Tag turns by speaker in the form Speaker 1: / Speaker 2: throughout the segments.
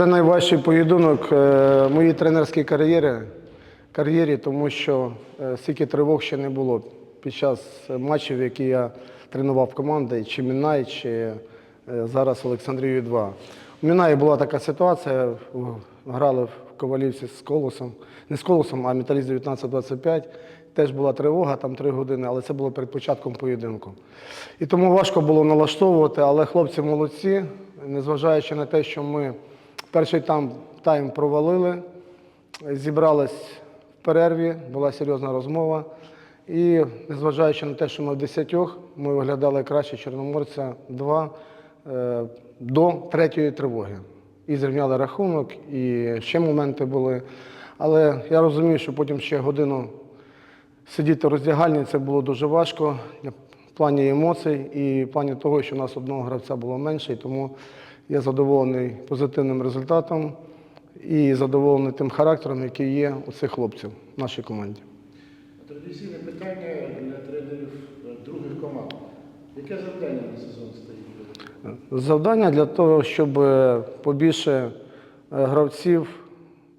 Speaker 1: Це найважчий поєдинок е, моїй тренерській кар'єрі, кар'єрі, тому що е, стільки тривог ще не було під час матчів, які я тренував команди, чи Мінай, чи е, зараз Олександрію 2. У Мінаї була така ситуація, грали в Ковалівці з Колосом, не з Колосом, а Металіст 19-25. Теж була тривога, там три години, але це було перед початком поєдинку. І тому важко було налаштовувати, але хлопці молодці, незважаючи на те, що ми перший там тайм провалили, зібрались в перерві, була серйозна розмова. І незважаючи на те, що ми в десятьох, ми виглядали краще Чорноморця 2 е, до третьої тривоги. І зрівняли рахунок, і ще моменти були. Але я розумію, що потім ще годину сидіти в роздягальні це було дуже важко в плані емоцій і в плані того, що у нас одного гравця було менше, і тому я задоволений позитивним результатом і задоволений тим характером, який є у цих хлопців в нашій команді.
Speaker 2: Традиційне питання для тренерів е, других команд. Яке завдання на сезон стоїть?
Speaker 1: Завдання для того, щоб е, побільше е, гравців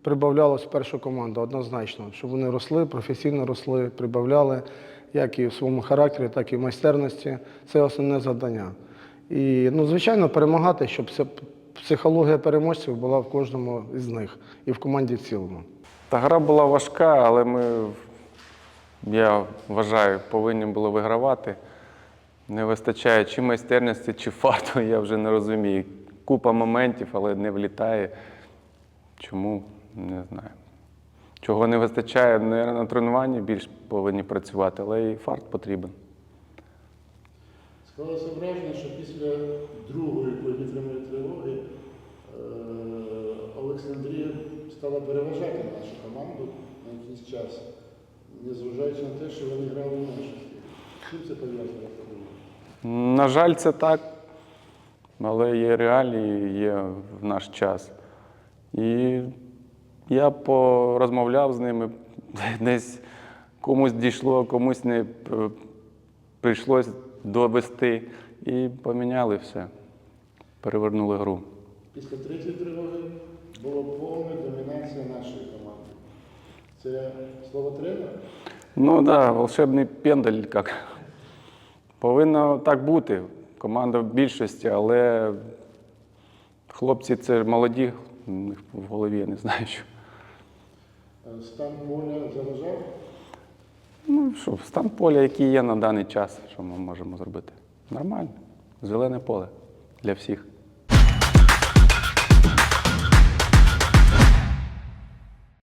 Speaker 1: прибавлялось в першу команду, однозначно, щоб вони росли, професійно росли, прибавляли, як і в своєму характері, так і в майстерності. Це основне завдання. І, ну, звичайно, перемагати, щоб психологія переможців була в кожному із них і в команді в цілому.
Speaker 3: Та гра була важка, але ми, я вважаю, повинні були вигравати. Не вистачає чи майстерності, чи фарту, я вже не розумію. Купа моментів, але не влітає. Чому? Не знаю. Чого не вистачає, на тренуванні більш повинні працювати, але і фарт потрібен.
Speaker 2: Склалося враження, що після другої повітряної тривоги е, Олександрія стала переважати нашу команду на якийсь час, незважаючи на те, що вони грали в меншості. Чим це пов'язано?
Speaker 3: На жаль, це так, але є реалії, є в наш час. І я порозмовляв з ними, десь комусь дійшло, комусь не прийшлось довести. І поміняли все, перевернули гру.
Speaker 2: Після третьої тривоги була повна домінація нашої команди. Це слово тренера?
Speaker 3: Ну так, да, волшебний пендаль, як. Повинно так бути. Команда в більшості, але хлопці це молоді, в голові я не знаю що.
Speaker 2: Е, Стан поля заважав?
Speaker 3: Ну що, стан поля, який є на даний час, що ми можемо зробити? Нормально. Зелене поле для всіх.